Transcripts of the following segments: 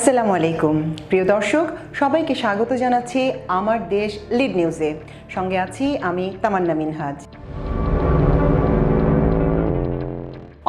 আসসালামু আলাইকুম। প্রিয় দর্শক, সবাইকে স্বাগত জানাচ্ছি আমার দেশ লিড নিউজে। সঙ্গে আছি আমি তামান্না মিনহাজ।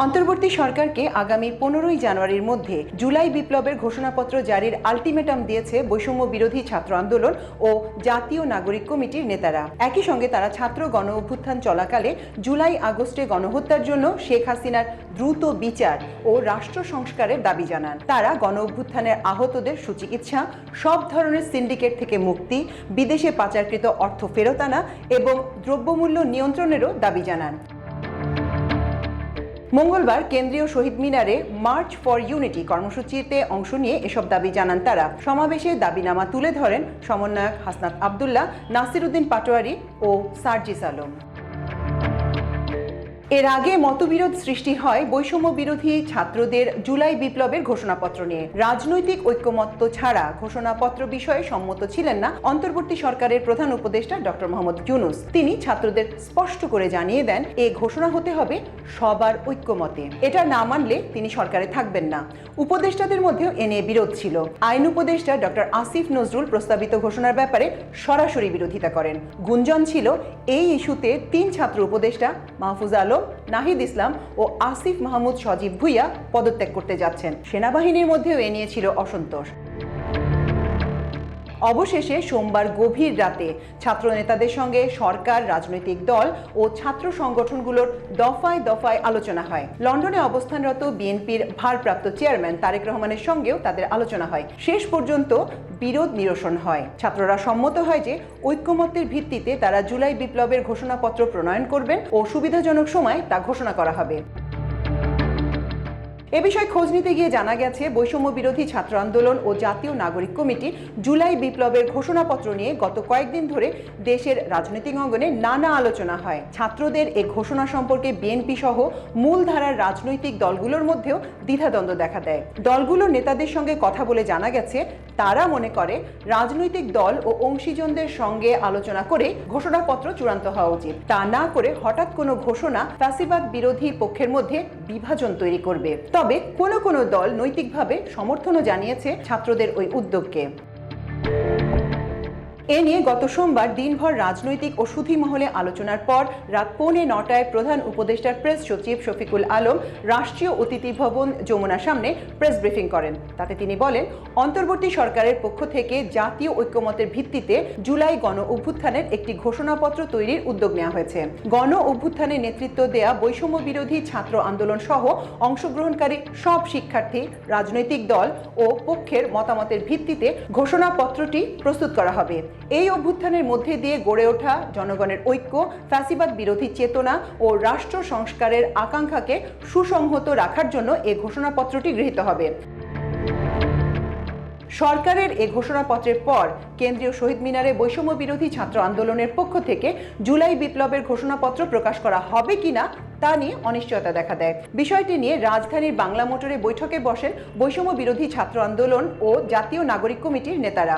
অন্তর্বর্তী সরকারকে আগামী পনেরোই জানুয়ারির মধ্যে জুলাই বিপ্লবের ঘোষণাপত্র জারির আলটিমেটাম দিয়েছে বৈষম্য বিরোধী ছাত্র আন্দোলন ও জাতীয় নাগরিক কমিটির নেতারা। একই সঙ্গে তারা ছাত্র গণ অভ্যুত্থান চলাকালে জুলাই আগস্টে গণহত্যার জন্য শেখ হাসিনার দ্রুত বিচার ও রাষ্ট্র সংস্কারের দাবি জানান। তারা গণ অভ্যুত্থানের আহতদের সুচিকিৎসা, সব ধরনের সিন্ডিকেট থেকে মুক্তি, বিদেশে পাচারকৃত অর্থ ফেরত আনা এবং দ্রব্যমূল্য নিয়ন্ত্রণেরও দাবি জানান। মঙ্গলবার কেন্দ্রীয় শহীদ মিনারে মার্চ ফর ইউনিটি কর্মসূচিতে অংশ নিয়ে এসব দাবি জানান তারা। সমাবেশে দাবিনামা তুলে ধরেন সমন্বয়ক হাসনাত আবদুল্লাহ নাসিরুদ্দিন পাটোয়ারি ও সার্জিস আলম। এর আগে মতবিরোধ সৃষ্টি হয় বৈষম্য বিরোধী ছাত্রদের জুলাই বিপ্লবের ঘোষণাপত্র নিয়ে। রাজনৈতিক ঐক্যমত্য ছাড়া ঘোষণাপত্র বিষয়ে সম্মত ছিলেন না অন্তর্বর্তী সরকারের প্রধান উপদেষ্টা ডক্টর মোহাম্মদ ইউনুস। তিনি ছাত্রদের স্পষ্ট করে জানিয়ে দেন, এ ঘোষণা হতে হবে সবার ঐক্যমতে। এটা না মানলে তিনি সরকারে থাকবেন না। উপদেষ্টাদের মধ্যেও এ নিয়ে বিরোধ ছিল। আইন উপদেষ্টা ডক্টর আসিফ নজরুল প্রস্তাবিত ঘোষণার ব্যাপারে সরাসরি বিরোধিতা করেন। গুঞ্জন ছিল, এই ইস্যুতে তিন ছাত্র উপদেষ্টা, মাহফুজ আলম নাহিদ ইসলাম ও আসিফ মাহমুদ সজীব ভুইয়া পদত্যাগ করতে যাচ্ছেন। সেনাবাহিনীর মধ্যেও এ নিয়ে ছিল অসন্তোষ। অবশেষে সোমবার গভীর রাতে ছাত্র নেতাদের সঙ্গে সরকার, রাজনৈতিক দল ও ছাত্র সংগঠনগুলোর দফায় দফায় আলোচনা হয়। লন্ডনে অবস্থানরত বিএনপির ভারপ্রাপ্ত চেয়ারম্যান তারেক রহমানের সঙ্গেও তাদের আলোচনা হয়। শেষ পর্যন্ত বিরোধ নিরসন হয়। ছাত্ররা সম্মত হয় যে ঐক্যমত্যের ভিত্তিতে তারা জুলাই বিপ্লবের ঘোষণাপত্র প্রণয়ন করবেন ও সুবিধাজনক সময় তা ঘোষণা করা হবে। এ বিষয়ে খোঁজ নিতে গিয়ে জানা গেছে, বৈষম্য বিরোধী ছাত্র আন্দোলন ও জাতীয় নাগরিক কমিটি জুলাই বিপ্লবের ঘোষণাপত্র নিয়ে গত কয়েকদিন ধরে দেশের রাজনৈতিক অঙ্গনে নানা আলোচনা হয়। ছাত্রদের এ ঘোষণা সম্পর্কে বিএনপি সহ মূলধারার রাজনৈতিক দলগুলোর মধ্যেও দ্বিধাদ্বন্দ্ব দেখা দেয়। দলগুলোর নেতাদের সঙ্গে কথা বলে জানা গেছে, তারা মনে করে রাজনৈতিক দল ও অংশীজনদের সঙ্গে আলোচনা করে ঘোষণাপত্র চূড়ান্ত হওয়া উচিত। তা না করে হঠাৎ কোনো ঘোষণা ফ্যাসিবাদ বিরোধী পক্ষের মধ্যে বিভাজন তৈরি করবে। তবে কোনো কোনো দল নৈতিকভাবে সমর্থনও জানিয়েছে ছাত্রদের ওই উদ্যোগকে। এ নিয়ে গত সোমবার দিনভর রাজনৈতিক ও সুধী মহলে আলোচনার পর রাত পৌনে নটায় প্রধান উপদেষ্টার প্রেস সচিব শফিকুল আলম রাষ্ট্রীয় অতিথি ভবন যমুনার সামনে প্রেস ব্রিফিং করেন। তাতে তিনি বলেন, অন্তর্বর্তী সরকারের পক্ষ থেকে জাতীয় ঐক্যমতের ভিত্তিতে জুলাই গণ অভ্যুত্থানের একটি ঘোষণাপত্র তৈরির উদ্যোগ নেওয়া হয়েছে। গণ অভ্যুত্থানে নেতৃত্ব দেয়া বৈষম্য বিরোধী ছাত্র আন্দোলন সহ অংশগ্রহণকারী সব শিক্ষার্থী, রাজনৈতিক দল ও পক্ষের মতামতের ভিত্তিতে ঘোষণাপত্রটি প্রস্তুত করা হবে। এই অভ্যুত্থানের মধ্যে দিয়ে গড়ে ওঠা জনগণের ঐক্য, ফ্যাসিবাদ বিরোধী চেতনা ও রাষ্ট্র সংস্কারের আকাঙ্ক্ষাকে সুসংহত রাখার জন্য এই ঘোষণাপত্রটি গৃহীত হবে। সরকারের এ ঘোষণাপত্রের পর কেন্দ্রীয় শহীদ মিনারে বৈষম্য বিরোধী ছাত্র আন্দোলনের পক্ষ থেকে জুলাই বিপ্লবের ঘোষণাপত্র প্রকাশ করা হবে কিনা তা নিয়ে অনিশ্চয়তা দেখা দেয়। বিষয়টি নিয়ে রাজধানীর বাংলা মোটরে বৈঠকে বসেন বৈষম্য বিরোধী ছাত্র আন্দোলন ও জাতীয় নাগরিক কমিটির নেতারা।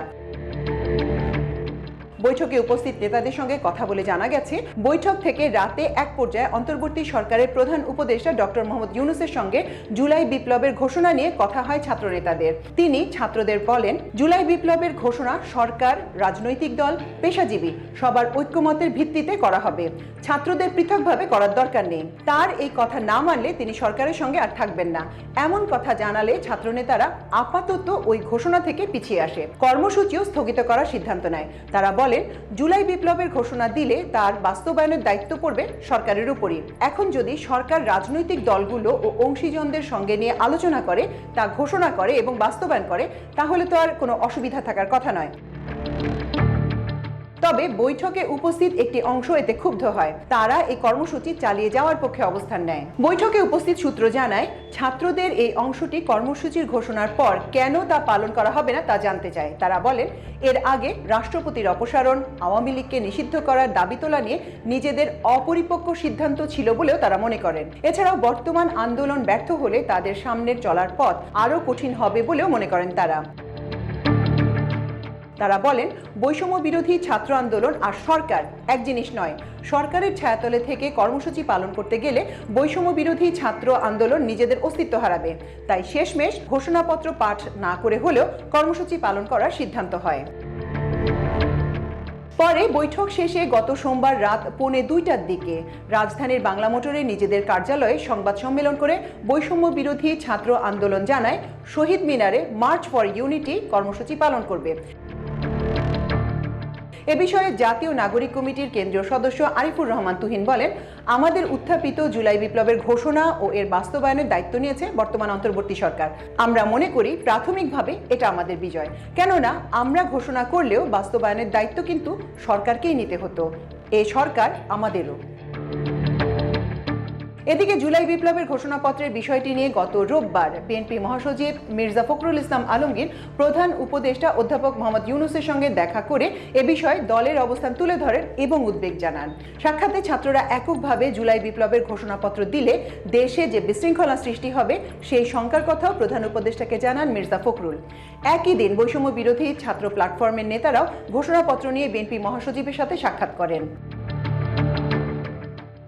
বৈঠকে উপস্থিত নেতাদের সঙ্গে কথা বলে জানা গেছে, বৈঠক থেকে রাতে এক পর্যায়ে অন্তর্বর্তী সরকারের প্রধান উপদেষ্টা ডক্টর মোহাম্মদ ইউনুসের সঙ্গে জুলাই বিপ্লবের ঘোষণা নিয়ে কথা হয় ছাত্র নেতাদের তিনি ছাত্রদের বলেন, জুলাই বিপ্লবের ঘোষণা সরকার, রাজনৈতিক দল, পেশাজীবী, সবার ঐক্যমতের ভিত্তিতে করা হবে। ছাত্রদের পৃথকভাবে করার দরকার নেই। তার এই কথা না মানলে তিনি সরকারের সঙ্গে আর থাকবেন না। এমন কথা জানালে ছাত্রনেতারা আপাতত ওই ঘোষণা থেকে পিছিয়ে আসে। কর্মসূচিও স্থগিত করার সিদ্ধান্ত নেয়। তারা বলেন জুলাই বিপ্লবের ঘোষণা দিলে তার বাস্তবায়নের দায়িত্ব পড়বে সরকারের উপরই। এখন যদি সরকার রাজনৈতিক দলগুলো ও অংশীজনদের সঙ্গে নিয়ে আলোচনা করে, তা ঘোষণা করে এবং বাস্তবায়ন করে, তাহলে তো আর কোনো অসুবিধা থাকার কথা নয়। তবে বৈঠকে উপস্থিত একটি অংশ এতে ক্ষুব্ধ হয়। তারা এই কর্মসূচি চালিয়ে যাওয়ার পক্ষে অবস্থান নেয়। বৈঠকে উপস্থিত সূত্র জানায়, ছাত্রদের এই অংশটি কর্মসূচির ঘোষণার পর কেন তা পালন করা হবে না তা জানতে চায়। তারা বলেন, এর আগে রাষ্ট্রপতির অপসারণ, আওয়ামী লীগকে নিষিদ্ধ করার দাবি তোলা নিয়ে নিজেদের অপরিপক্ক সিদ্ধান্ত ছিল বলেও তারা মনে করেন। এছাড়াও বর্তমান আন্দোলন ব্যর্থ হলে তাদের সামনের চলার পথ আরও কঠিন হবে বলেও মনে করেন তারা। তারা বলেন, বৈষম্য বিরোধী ছাত্র আন্দোলন আর সরকার এক জিনিস নয়। সরকারের ছায়াতলে থেকে কর্মসূচি পালন করতে গেলে বৈষম্য বিরোধী ছাত্র আন্দোলন নিজেদের অস্তিত্ব হারাবে। তাই শেষমেশ ঘোষণাপত্র পাঠ না করে হলেও কর্মসূচি পালন করার সিদ্ধান্ত হয়। পরে বৈঠক শেষে গত সোমবার রাত পৌনে দুইটার দিকে রাজধানীর বাংলা মোটরে নিজেদের কার্যালয়ে সংবাদ সম্মেলন করে বৈষম্য বিরোধী ছাত্র আন্দোলন জানায়, শহীদ মিনারে মার্চ ফর ইউনিটি কর্মসূচি পালন করবে। এ বিষয়ে জাতীয় নাগরিক কমিটির কেন্দ্রীয় সদস্য আরিফুর রহমান তুহিন বলেন, আমাদের উত্থাপিত জুলাই বিপ্লবের ঘোষণা ও এর বাস্তবায়নের দায়িত্ব নিয়েছে বর্তমান অন্তর্বর্তী সরকার। আমরা মনে করি প্রাথমিকভাবে এটা আমাদের বিজয়। কেননা, আমরা ঘোষণা করলেও বাস্তবায়নের দায়িত্ব কিন্তু সরকারকেই নিতে হতো। এ সরকার আমাদেরও। এদিকে জুলাই বিপ্লবের ঘোষণাপত্রের বিষয়টি নিয়ে গত রোববার বিএনপি মহাসচিব মির্জা ফখরুল ইসলাম আলমগীর প্রধান উপদেষ্টা অধ্যাপক মোহাম্মদ ইউনুসের সঙ্গে দেখা করে এ বিষয়ে দলের অবস্থান তুলে ধরেন এবং উদ্বেগ জানান। সাক্ষাতে ছাত্ররা এককভাবে জুলাই বিপ্লবের ঘোষণাপত্র দিলে দেশে যে বিশৃঙ্খলা সৃষ্টি হবে, সেই শঙ্কার কথাও প্রধান উপদেষ্টাকে জানান মির্জা ফখরুল। একই দিন বৈষম্য বিরোধী ছাত্র প্ল্যাটফর্মের নেতারাও ঘোষণাপত্র নিয়ে বিএনপি মহাসচিবের সাথে সাক্ষাৎ করেন।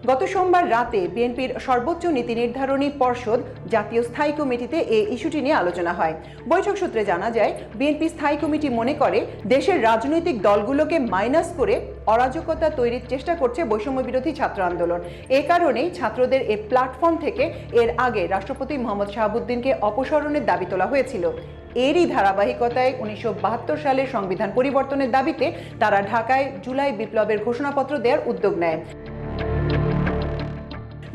গত সোমবার রাতে বিএনপির সর্বোচ্চ নীতি নির্ধারণী পর্ষদ জাতীয় স্থায়ী কমিটিতে এই ইস্যুটি নিয়ে আলোচনা হয়। বৈঠক সূত্রে জানা যায়, বিএনপি স্থায়ী কমিটি মনে করে দেশের রাজনৈতিক দলগুলোকে মাইনাস করে অরাজকতা তৈরির চেষ্টা করছে বৈষম্য বিরোধী ছাত্র আন্দোলন। এ কারণেই ছাত্রদের এ প্ল্যাটফর্ম থেকে এর আগে রাষ্ট্রপতি মোহাম্মদ শাহাবুদ্দিনকে অপসারণের দাবি তোলা হয়েছিল। এরই ধারাবাহিকতায় উনিশশো সালের সংবিধান পরিবর্তনের দাবিতে তারা ঢাকায় জুলাই বিপ্লবের ঘোষণাপত্র দেওয়ার উদ্যোগ নেয়।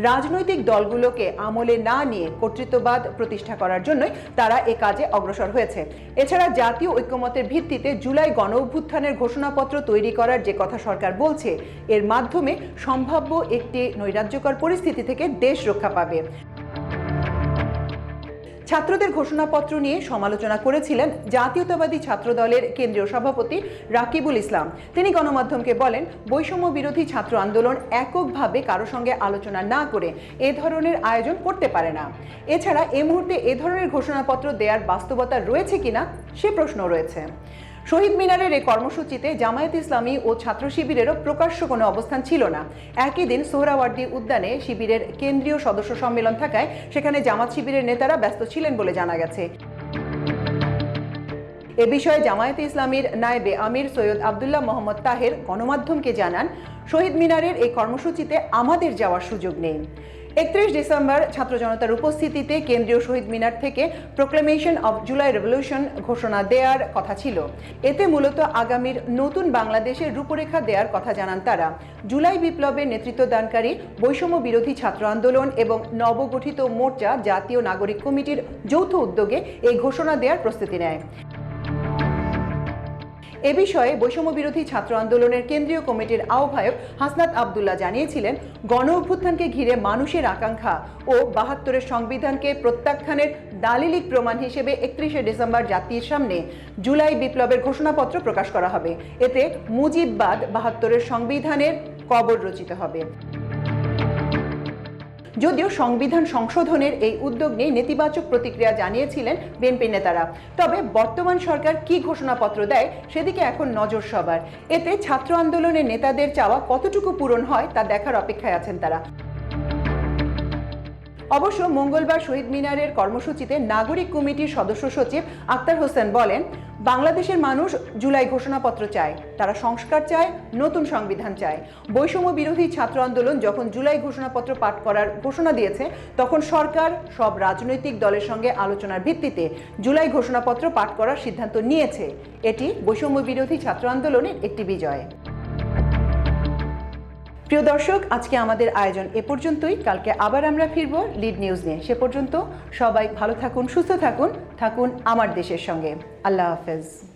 রাজনৈতিক দলগুলোকে আমলে না নিয়ে কর্তৃত্ববাদ প্রতিষ্ঠা করার জন্যই তারা এ কাজে অগ্রসর হয়েছে। এছাড়া জাতীয় ঐক্যমতের ভিত্তিতে জুলাই গণ অভ্যুত্থানের ঘোষণাপত্র তৈরি করার যে কথা সরকার বলছে, এর মাধ্যমে সম্ভাব্য একটি নৈরাজ্যকর পরিস্থিতি থেকে দেশ রক্ষা পাবে। ছাত্রদের ঘোষণাপত্র নিয়ে সমালোচনা করেছিলেন জাতীয়তাবাদী ছাত্র দলের কেন্দ্রীয় সভাপতি রাকিবুল ইসলাম। তিনি গণমাধ্যমকে বলেন, বৈষম্য বিরোধী ছাত্র আন্দোলন এককভাবে কারও সঙ্গে আলোচনা না করে এ ধরনের আয়োজন করতে পারে না। এছাড়া এ মুহূর্তে এ ধরনের ঘোষণাপত্র দেওয়ার বাস্তবতা রয়েছে কিনা সে প্রশ্ন রয়েছে। শহীদ মিনারের এই কর্মসূচিতে জামায়াত ইসলামী ও ছাত্র শিবিরেরও প্রকাশ্য কোনো অবস্থান ছিল না। একই দিন সোহরাওয়ার্দী উদ্যানে শিবিরের কেন্দ্রীয় সদস্য সম্মেলন থাকায় সেখানে জামাত শিবিরের নেতারা ব্যস্ত ছিলেন বলে জানা গেছে। এ বিষয়ে জামায়াতে ইসলামীর নায়েবে আমির সৈয়দ আবদুল্লাহ মোহাম্মদ তাহের গণমাধ্যমকে জানান, শহীদ মিনারের এই কর্মসূচিতে আমাদের যাওয়ার সুযোগ নেই। একত্রিশ ডিসেম্বর ছাত্র জনতার উপস্থিতিতে কেন্দ্রীয় শহীদ মিনার থেকে প্রোক্লেমেশন অব জুলাই রেভলিউশন ঘোষণা দেওয়ার কথা ছিল। এতে মূলত আগামীর নতুন বাংলাদেশের রূপরেখা দেওয়ার কথা জানান তারা। জুলাই বিপ্লবের নেতৃত্ব দানকারী বৈষম্য বিরোধী ছাত্র আন্দোলন এবং নবগঠিত মোর্চা জাতীয় নাগরিক কমিটির যৌথ উদ্যোগে এই ঘোষণা দেওয়ার প্রস্তুতি নেয়। এ বিষয়ে বৈষম্য বিরোধী ছাত্র আন্দোলনের কেন্দ্রীয় কমিটির আহ্বায়ক হাসনাত আবদুল্লাহ জানিয়েছিলেন, গণ অভ্যুত্থানকে ঘিরে মানুষের আকাঙ্ক্ষা ও বাহাত্তরের সংবিধানকে প্রত্যাখ্যানের দালিলিক প্রমাণ হিসেবে একত্রিশে ডিসেম্বর জাতির সামনে জুলাই বিপ্লবের ঘোষণাপত্র প্রকাশ করা হবে। এতে মুজিববাদ বাহাত্তরের সংবিধানের কবর রচিত হবে। যদিও সংবিধান সংশোধনের এই উদ্যোগ নিয়ে নেতিবাচক প্রতিক্রিয়া জানিয়েছিলেন বিএনপি নেতারা। তবে বর্তমান সরকার কি ঘোষণাপত্র দেয় সেদিকে এখন নজর সবার। এতে ছাত্র আন্দোলনের নেতাদের চাওয়া কতটুকু পূরণ হয় তা দেখার অপেক্ষায় আছেন তারা। অবশ্য মঙ্গলবার শহীদ মিনারের কর্মসূচিতে নাগরিক কমিটির সদস্য সচিব আক্তার হোসেন বলেন বাংলাদেশের মানুষ জুলাই ঘোষণাপত্র চায়, তারা সংস্কার চায়, নতুন সংবিধান চায়। বৈষম্য বিরোধী ছাত্র আন্দোলন যখন জুলাই ঘোষণাপত্র পাঠ করার ঘোষণা দিয়েছে, তখন সরকার সব রাজনৈতিক দলের সঙ্গে আলোচনার ভিত্তিতে জুলাই ঘোষণাপত্র পাঠ করার সিদ্ধান্ত নিয়েছে। এটি বৈষম্য বিরোধী ছাত্র আন্দোলনের একটি বিজয়। প্রিয় দর্শক, আজকে আমাদের আয়োজন এ পর্যন্তই। কালকে আবার আমরা ফিরব লিড নিউজ নিয়ে। সে পর্যন্ত সবাই ভালো থাকুন, সুস্থ থাকুন থাকুন আমার দেশের সঙ্গে। আল্লাহ হাফেজ।